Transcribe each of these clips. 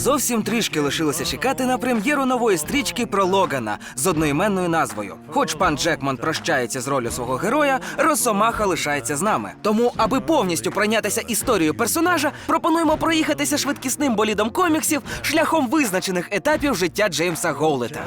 Зовсім трішки лишилося чекати на прем'єру нової стрічки про Логана з одноіменною назвою. Хоч пан Джекман прощається з ролью свого героя, Росомаха лишається з нами. Тому, аби повністю пройнятися історією персонажа, пропонуємо проїхатися швидкісним болідом коміксів шляхом визначених етапів життя Джеймса Гоулета.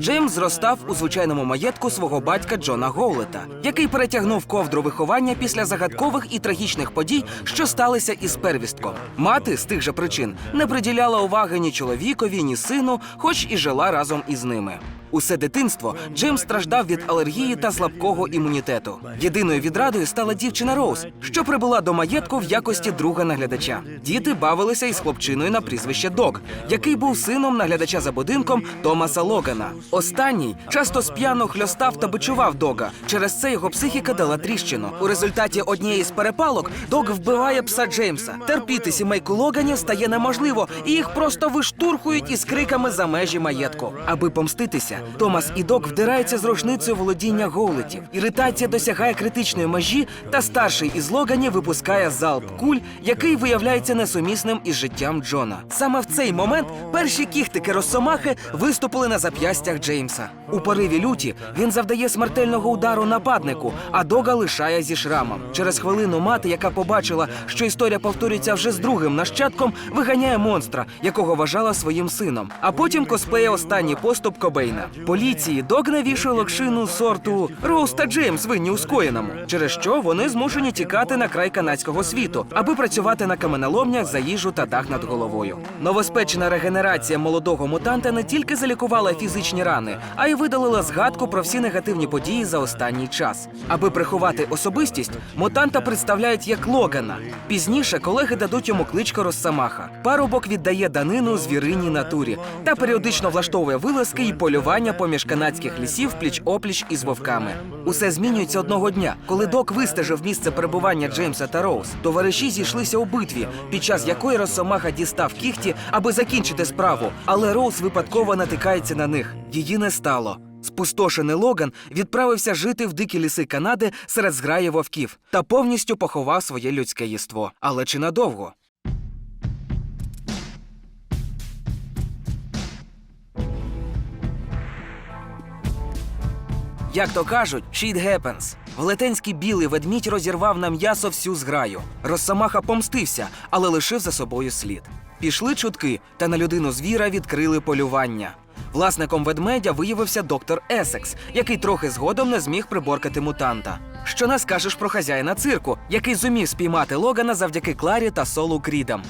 Джеймс зростав у звичайному маєтку свого батька Джона Гоулета, який перетягнув ковдру виховання після загадкових і трагічних подій, що сталися із первістком. Мати з тих же причин не приділяла уваги ні чоловікові, ні сину, хоч і жила разом із ними. Усе дитинство Джеймс страждав від алергії та слабкого імунітету. Єдиною відрадою стала дівчина Роуз, що прибула до маєтку в якості друга наглядача. Діти бавилися із хлопчиною на прізвище Дог, який був сином наглядача за будинком Томаса Логана. Останній часто сп'яно хльостав та бичував Дога. Через це його психіка дала тріщину. У результаті однієї з перепалок Дог вбиває пса Джеймса. Терпіти сімейку Логанів стає неможливо, і їх просто виштурхують із криками за межі маєтку. Аби помститися, Томас і Дог вдираються з рушницею володіння гоулетів. Іритація досягає критичної межі, та старший із Логанів випускає залп куль, який виявляється несумісним із життям Джона. Саме в цей момент перші кіхтики Росомахи виступили на зап'ястях Джеймса. У пориві люті він завдає смертельного удару нападнику, а Дога лишає зі шрамом. Через хвилину мати, яка побачила, що історія повторюється вже з другим нащадком, виганяє монстра, якого вважала своїм сином. А потім косплеє останній поступ Кобейна. Поліції Дог навішує локшину сорту Роуз та Джеймс винні у скоєному, через що вони змушені тікати на край канадського світу, аби працювати на каменоломнях за їжу та дах над головою. Новоспечена регенерація молодого мутанта не тільки залікувала фізичні рани, а й видалила згадку про всі негативні події за останній час. Аби приховати особистість, мутанта представляють як Логана. Пізніше колеги дадуть йому кличку Росомаха. Парубок віддає данину звіриній натурі та періодично влаштовує вилазки і полювання поміж канадських лісів пліч опліч із вовками. Усе змінюється одного дня, коли док вистежив місце перебування Джеймса та Роуз. Товариші зійшлися у битві, під час якої Росомаха дістав кіхті, аби закінчити справу. Але Роуз випадково натикається на них. Її не стало. Спустошений Логан відправився жити в дикі ліси Канади серед зграї вовків та повністю поховав своє людське єство. Але чи надовго? Як то кажуть, shit happens. Велетенський білий ведмідь розірвав на м'ясо всю зграю. Росомаха помстився, але лишив за собою слід. Пішли чутки, та на людину звіра відкрили полювання. Власником ведмедя виявився доктор Есекс, який трохи згодом не зміг приборкати мутанта. Що не скажеш про хазяїна цирку, який зумів спіймати Логана завдяки Кларі та Солу Крідам.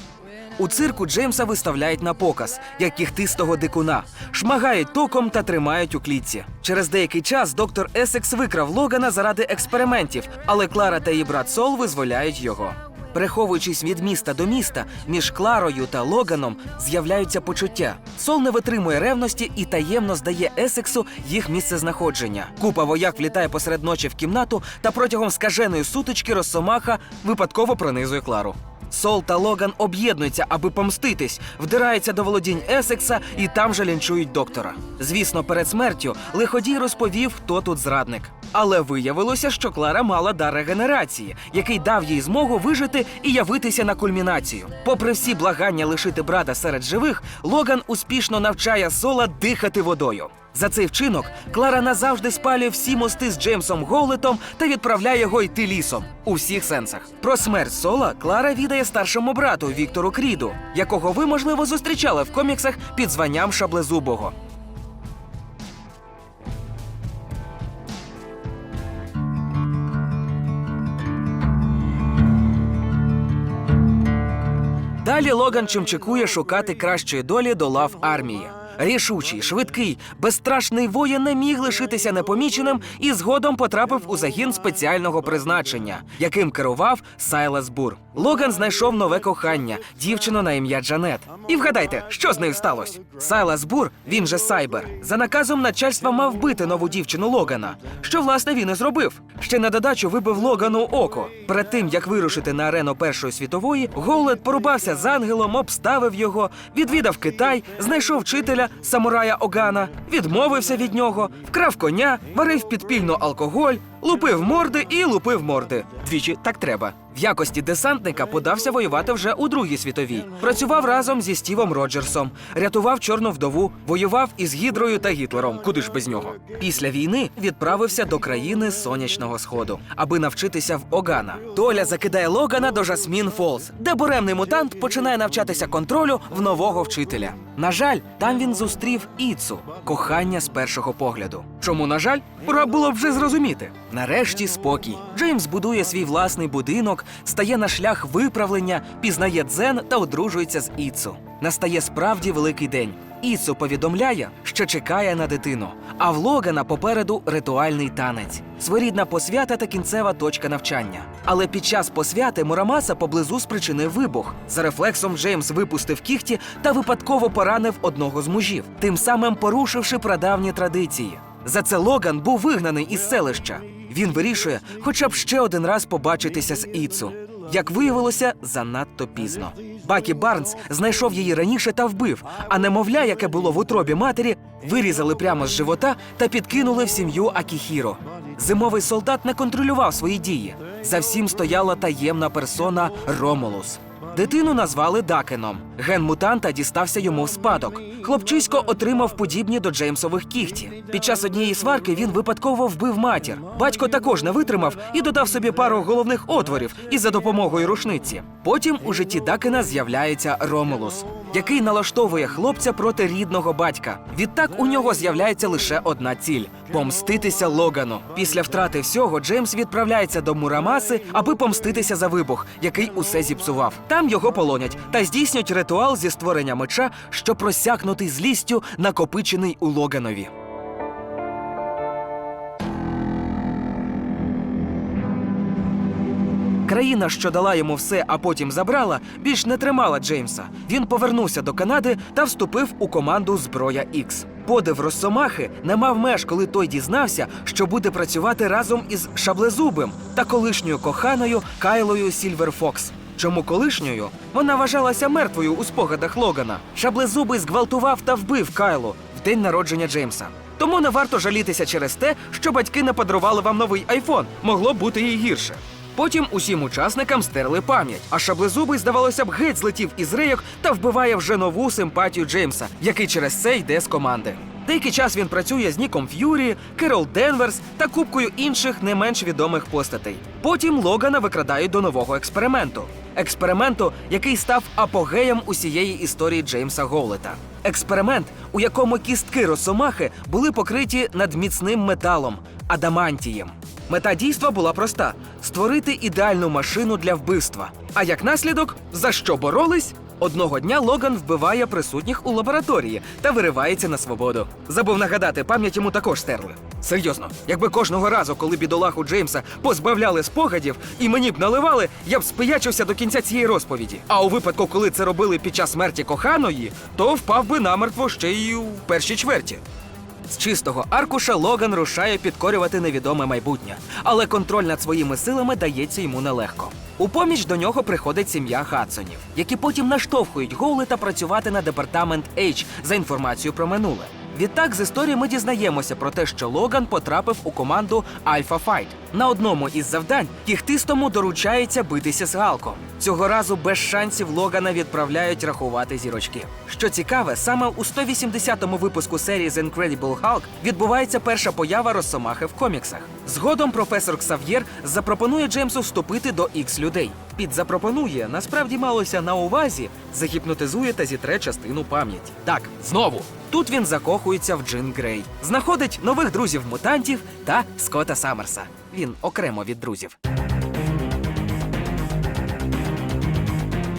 У цирку Джеймса виставляють на показ, як кіхтистого дикуна, шмагають током та тримають у клітці. Через деякий час доктор Есекс викрав Логана заради експериментів, але Клара та її брат Сол визволяють його. Переховуючись від міста до міста, між Кларою та Логаном з'являються почуття. Сол не витримує ревності і таємно здає Есексу їх місце знаходження. Купа вояк влітає посеред ночі в кімнату та протягом скаженої сутички Росомаха випадково пронизує Клару. Сол та Логан об'єднуються, аби помститись, вдираються до володінь Есекса і там же лінчують доктора. Звісно, перед смертю лиходій розповів, хто тут зрадник. Але виявилося, що Клара мала дар регенерації, який дав їй змогу вижити і явитися на кульмінацію. Попри всі благання лишити брата серед живих, Логан успішно навчає Сола дихати водою. За цей вчинок Клара назавжди спалює всі мости з Джеймсом Гоулетом та відправляє його йти лісом у всіх сенсах. Про смерть Сола Клара відає старшому брату Віктору Кріду, якого ви, можливо, зустрічали в коміксах під званням Шаблезубого. Далі Логан чимчикує шукати кращої долі до лав армії. Рішучий, швидкий, безстрашний воїн не міг лишитися непоміченим і згодом потрапив у загін спеціального призначення, яким керував Сайлас Бур. Логан знайшов нове кохання, дівчину на ім'я Джанет. І вгадайте, що з нею сталося? Сайлас Бур, він же Сайбер, за наказом начальства мав вбити нову дівчину Логана. Що власне він і зробив. Ще на додачу вибив Логану око. Перед тим як вирушити на арену Першої світової, Гоулет порубався з ангелом, обставив його, відвідав Китай, знайшов вчителя самурая Огана, відмовився від нього, вкрав коня, варив підпільно алкоголь, лупив морди і лупив морди. Двічі так треба. В якості десантника подався воювати вже у Другій світовій. Працював разом зі Стівом Роджерсом, рятував чорну вдову, воював із Гідрою та Гітлером. Куди ж без нього? Після війни відправився до країни сонячного сходу, аби навчитися в Огана. Доля закидає Логана до Жасмін Фолз, де буремний мутант починає навчатися контролю в нового вчителя. На жаль, там він зустрів Іцу кохання з першого погляду. Чому, на жаль, пора було б вже зрозуміти. Нарешті спокій. Джеймс будує свій власний будинок, стає на шлях виправлення, пізнає дзен та одружується з Іцу. Настає справді великий день. Іцу повідомляє, що чекає на дитину. А в Логана попереду ритуальний танець, своєрідна посвята та кінцева точка навчання. Але під час посвяти Мурамаса поблизу спричинив вибух. За рефлексом Джеймс випустив кіхті та випадково поранив одного з мужів, тим самим порушивши прадавні традиції. За це Логан був вигнаний із селища. Він вирішує хоча б ще один раз побачитися з Іцу. Як виявилося, занадто пізно. Бакі Барнс знайшов її раніше та вбив, а немовля, яке було в утробі матері, вирізали прямо з живота та підкинули в сім'ю Акіхіро. Зимовий солдат не контролював свої дії. За всім стояла таємна персона Ромулус. Дитину назвали Дакеном. Ген мутанта дістався йому в спадок. Хлопчисько отримав подібні до Джеймсових кігті. Під час однієї сварки він випадково вбив матір. Батько також не витримав і додав собі пару головних отворів із за допомогою рушниці. Потім у житті Дакена з'являється Ромулус, який налаштовує хлопця проти рідного батька. Відтак у нього з'являється лише одна ціль помститися Логану. Після втрати всього Джеймс відправляється до Мурамаси, аби помститися за вибух, який усе зіпсував. Там його полонять та здійснюють ритуал зі створення меча, що просякнутий злістю, накопичений у Логанові. Країна, що дала йому все, а потім забрала, більш не тримала Джеймса. Він повернувся до Канади та вступив у команду Зброя Ікс. Подив Росомахи не мав меж, коли той дізнався, що буде працювати разом із Шаблезубим та колишньою коханою Кайлою Сільвер Фокс. Чому колишньою? Вона вважалася мертвою у спогадах Логана. Шаблезубий зґвалтував та вбив Кайлу в день народження Джеймса. Тому не варто жалітися через те, що батьки не подарували вам новий айфон. Могло бути і гірше. Потім усім учасникам стерли пам'ять, а шаблезубий, здавалося б, геть злетів із рейок та вбиває вже нову симпатію Джеймса, який через це йде з команди. Деякий час він працює з Ніком Ф'юрі, Керол Денверс та купкою інших не менш відомих постатей. Потім Логана викрадають до нового експерименту. Експерименту, який став апогеєм усієї історії Джеймса Гоулета. Експеримент, у якому кістки росомахи були покриті надміцним металом адамантієм. Мета дійства була проста: створити ідеальну машину для вбивства. А як наслідок, за що боролись? Одного дня Логан вбиває присутніх у лабораторії та виривається на свободу. Забув нагадати, пам'ять йому також стерли. Серйозно, якби кожного разу, коли бідолаху Джеймса позбавляли спогадів і мені б наливали, я б спиячився до кінця цієї розповіді. А у випадку, коли це робили під час смерті коханої, то впав би намертво ще й у першій чверті. З чистого аркуша Логан рушає підкорювати невідоме майбутнє, але контроль над своїми силами дається йому нелегко. У поміч до нього приходить сім'я Хадсонів, які потім наштовхують Гоулета працювати на департамент H за інформацію про минуле. Відтак з історії ми дізнаємося про те, що Логан потрапив у команду Альфа Файт. На одному із завдань кіхтистому доручається битися з Галком. Цього разу без шансів Логана відправляють рахувати зірочки. Що цікаве, саме у 180-му випуску серії The Incredible Hulk відбувається перша поява Росомахи в коміксах. Згодом професор Ксав'єр запропонує Джеймсу вступити до ікс людей. Під запропонує насправді малося на увазі, загіпнотизує та зітре частину пам'яті. Так, знову. Тут він закохується в Джин Грей, знаходить нових друзів мутантів та Скотта Саммерса. Він окремо від друзів.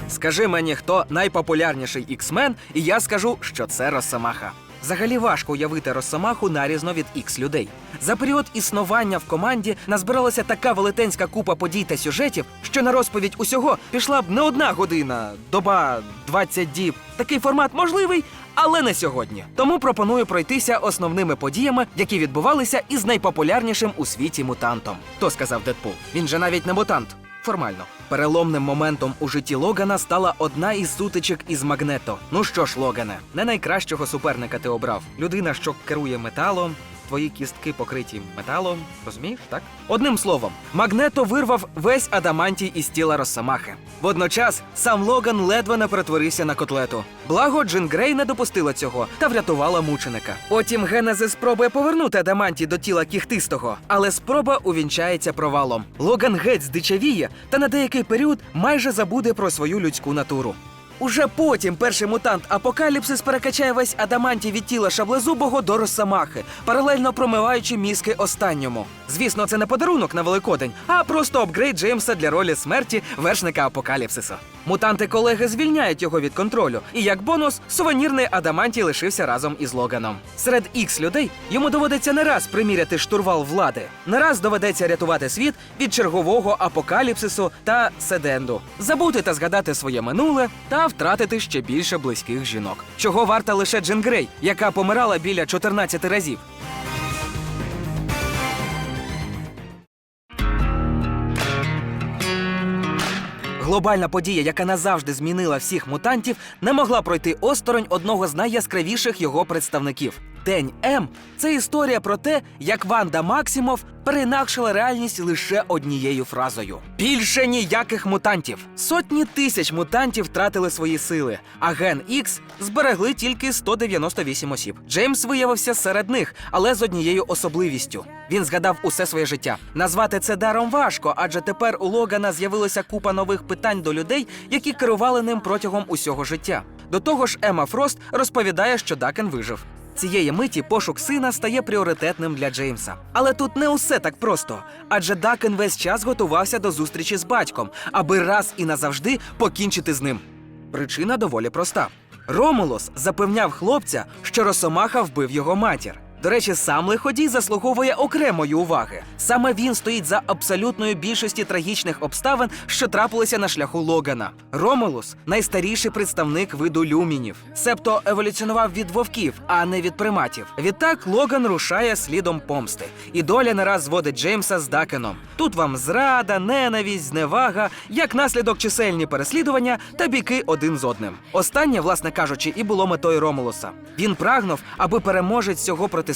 Скажи мені, хто найпопулярніший іксмен, і я скажу, що це Росомаха. Взагалі важко уявити Росомаху нарізно від ікс людей. За період існування в команді назбиралася така велетенська купа подій та сюжетів, що на розповідь усього пішла б не одна година, доба 20 діб. Такий формат можливий, але не сьогодні. Тому пропоную пройтися основними подіями, які відбувалися із найпопулярнішим у світі мутантом. То сказав Дедпул. Він же навіть не мутант. Формально, переломним моментом у житті Логана стала одна із сутичок із Магнето. Ну що ж, Логане, не найкращого суперника ти обрав. Людина, що керує металом, твої кістки покриті металом. Розумієш, так? Одним словом, Магнето вирвав весь адамантій із тіла Росомахи. Водночас сам Логан ледве не перетворився на котлету. Благо, Джин Грей не допустила цього та врятувала мученика. Потім Генезис спробує повернути адамантій до тіла кіхтистого, але спроба увінчається провалом. Логан геть здичавіє та на деякий період майже забуде про свою людську натуру. Уже потім перший мутант Апокаліпсис перекачає весь адамантій від тіла шаблезубого до Росомахи, паралельно промиваючи мізки останньому. Звісно, це не подарунок на Великодень, а просто апгрейд Джеймса для ролі смерті вершника Апокаліпсису. Мутанти-колеги звільняють його від контролю, і як бонус, сувенірний адамантій лишився разом із Логаном. Серед ікс людей йому доведеться не раз приміряти штурвал влади, не раз доведеться рятувати світ від чергового апокаліпсису та седенду, забути та згадати своє минуле та втратити ще більше близьких жінок. Чого варта лише Джин Грей, яка помирала біля 14 разів. Глобальна подія, яка назавжди змінила всіх мутантів, не могла пройти осторонь одного з найяскравіших його представників. День М це історія про те, як Ванда Максимов переінакшила реальність лише однією фразою: більше ніяких мутантів. Сотні тисяч мутантів втратили свої сили, а ген Ікс зберегли тільки 198 осіб. Джеймс виявився серед них, але з однією особливістю. Він згадав усе своє життя. Назвати це даром важко, адже тепер у Логана з'явилася купа нових питань до людей, які керували ним протягом усього життя. До того ж, Ема Фрост розповідає, що Дакен вижив. Цієї миті пошук сина стає пріоритетним для Джеймса. Але тут не усе так просто, адже Дакен весь час готувався до зустрічі з батьком, аби раз і назавжди покінчити з ним. Причина доволі проста. Ромулос запевняв хлопця, що Росомаха вбив його матір. До речі, сам лиходій заслуговує окремої уваги. Саме він стоїть за абсолютною більшості трагічних обставин, що трапилися на шляху Логана. Ромулус найстаріший представник виду люмінів, себто еволюціонував від вовків, а не від приматів. Відтак Логан рушає слідом помсти, і доля не раз зводить Джеймса з Дакеном. Тут вам зрада, ненависть, зневага, як наслідок чисельні переслідування та біки один з одним. Останнє, власне кажучи, і було метою Ромулуса. Він прагнув, аби переможець цього протистояння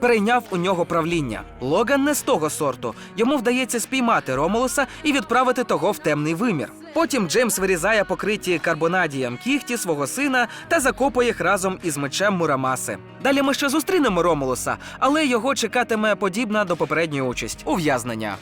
перейняв у нього правління. Логан не з того сорту. Йому вдається спіймати Ромулуса і відправити того в темний вимір. Потім Джеймс вирізає покриті карбонадієм кіхті свого сина та закопує їх разом із мечем Мурамаси. Далі ми ще зустрінемо Ромулуса, але його чекатиме подібна до попередньої участь ув'язнення.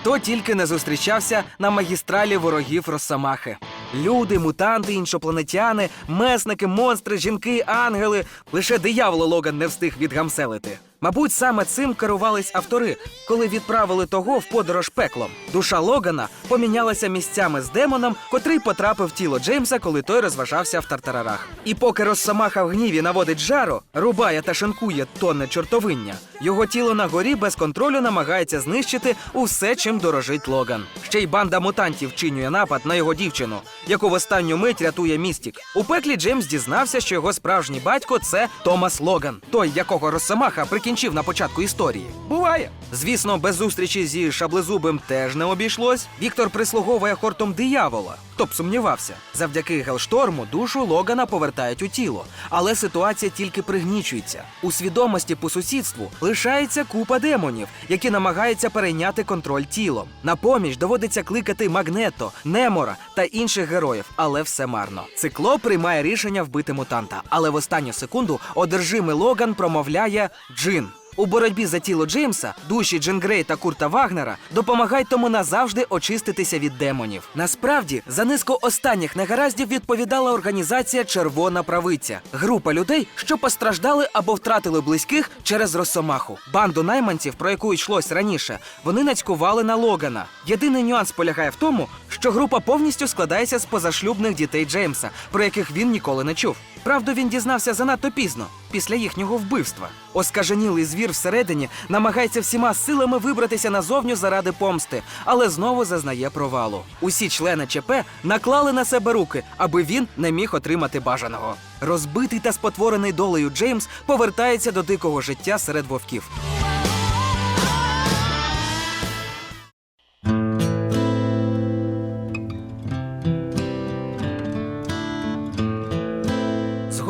Хто тільки не зустрічався на магістралі ворогів Росомахи. Люди, мутанти, іншопланетяни, месники, монстри, жінки, ангели. Лише диявола Логан не встиг відгамселити. Мабуть, саме цим керувались автори, коли відправили того в подорож пеклом. Душа Логана помінялася місцями з демоном, котрий потрапив в тіло Джеймса, коли той розважався в тартарарах. І поки Росомаха в гніві наводить жару, рубає та шинкує тонне чортовиння, його тіло на горі без контролю намагається знищити усе, чим дорожить Логан. Ще й банда мутантів вчинює напад на його дівчину, яку в останню мить рятує містік. У пеклі Джеймс дізнався, що його справжній батько це Томас Логан, той, якого Росомаха прикінчив на початку історії. Буває. Звісно, без зустрічі зі шаблезубим теж не обійшлось. Віктор прислуговує хортом диявола. Хто б сумнівався, завдяки Гелшторму душу Логана повертають у тіло, але ситуація тільки пригнічується. У свідомості по сусідству лишається купа демонів, які намагаються перейняти контроль тілом. На поміч доводиться кликати Магнето, Немора та інших героїв, але все марно. Цикло приймає рішення вбити мутанта, але в останню секунду одержимий Логан промовляє Джин. У боротьбі за тіло Джеймса душі Джин Грей та Курта Вагнера допомагають тому назавжди очиститися від демонів. Насправді, за низку останніх негараздів відповідала організація Червона правиця, група людей, що постраждали або втратили близьких через росомаху. Банду найманців, про яку йшлось раніше, вони нацькували на Логана. Єдиний нюанс полягає в тому, що група повністю складається з позашлюбних дітей Джеймса, про яких він ніколи не чув. Правду він дізнався занадто пізно, після їхнього вбивства. Оскаженілий звір всередині намагається всіма силами вибратися назовню заради помсти, але знову зазнає провалу. Усі члени ЧП наклали на себе руки, аби він не міг отримати бажаного. Розбитий та спотворений долею Джеймс повертається до дикого життя серед вовків.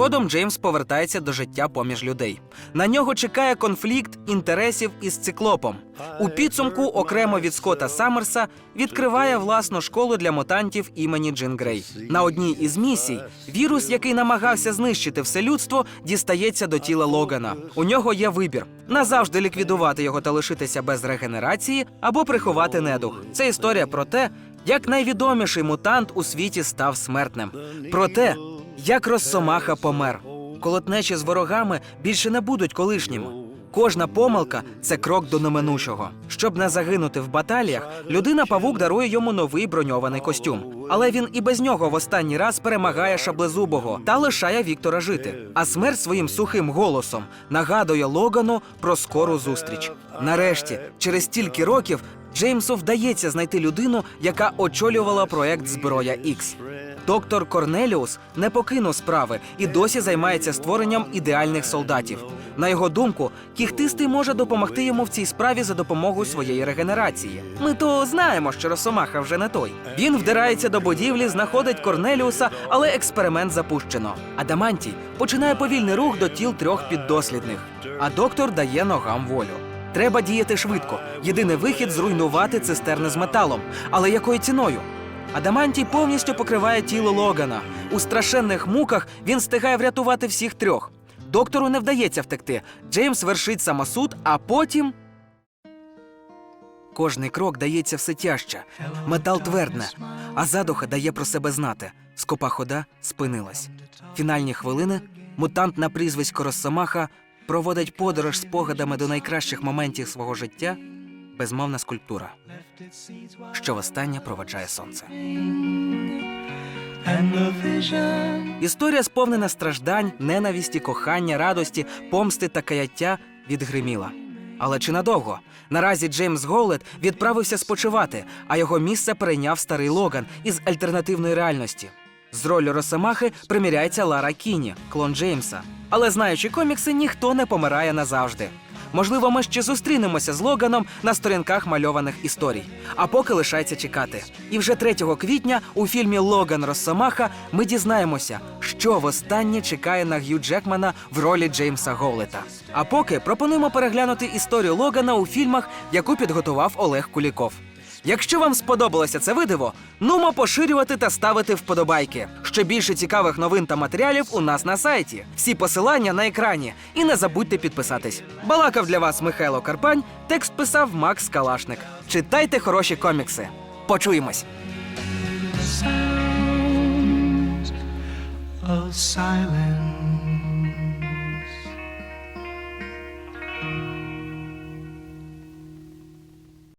Згодом Джеймс повертається до життя поміж людей. На нього чекає конфлікт інтересів із циклопом. У підсумку, окремо від Скотта Саммерса, відкриває власну школу для мутантів імені Джин Грей. На одній із місій вірус, який намагався знищити все людство, дістається до тіла Логана. У нього є вибір: назавжди ліквідувати його та лишитися без регенерації, або приховати недух. Це історія про те, як найвідоміший мутант у світі став смертним. Про те, як Росомаха помер. Колотнечі з ворогами більше не будуть колишніми. Кожна помилка це крок до неминучого. Щоб не загинути в баталіях, людина павук дарує йому новий броньований костюм. Але він і без нього в останній раз перемагає шаблезубого та лишає Віктора жити. А смерть своїм сухим голосом нагадує Логану про скору зустріч. Нарешті, через стільки років, Джеймсу вдається знайти людину, яка очолювала проект Зброя Ікс. Доктор Корнеліус не покинув справи і досі займається створенням ідеальних солдатів. На його думку, кіхтистий може допомогти йому в цій справі за допомогою своєї регенерації. Ми то знаємо, що Росомаха вже не той. Він вдирається до будівлі, знаходить Корнеліуса, але експеримент запущено. Адамантій починає повільний рух до тіл трьох піддослідних, а доктор дає ногам волю. Треба діяти швидко. Єдиний вихід зруйнувати цистерни з металом. Але якою ціною? Адамантій повністю покриває тіло Логана. У страшенних муках він встигає врятувати всіх трьох. Доктору не вдається втекти. Джеймс вершить самосуд, а потім. Кожний крок дається все тяжче. Метал твердне, а задуха дає про себе знати. Скопа хода спинилась. Фінальні хвилини мутант на прізвисько Росомаха проводить подорож спогадами до найкращих моментів свого життя. Безмовна скульптура, що востаннє проведжає сонце. Історія сповнена страждань, ненависті, кохання, радості, помсти та каяття відгриміла. Але чи надовго? Наразі Джеймс Голлет відправився спочивати, а його місце перейняв старий Логан із альтернативної реальності. З ролью Росомахи приміряється Лара Кіні, клон Джеймса. Але знаючи комікси, ніхто не помирає назавжди. Можливо, ми ще зустрінемося з Логаном на сторінках мальованих історій. А поки лишається чекати. І вже 3 квітня у фільмі Логан Росомаха ми дізнаємося, що востаннє чекає на Г'ю Джекмана в ролі Джеймса Голлета. А поки пропонуємо переглянути історію Логана у фільмах, яку підготував Олег Куліков. Якщо вам сподобалося це видиво, нумо поширювати та ставити вподобайки. Ще більше цікавих новин та матеріалів у нас на сайті. Всі посилання на екрані. І не забудьте підписатись. Балакав для вас Михайло Карпань, текст писав Макс Калашник. Читайте хороші комікси. Почуємось! silence.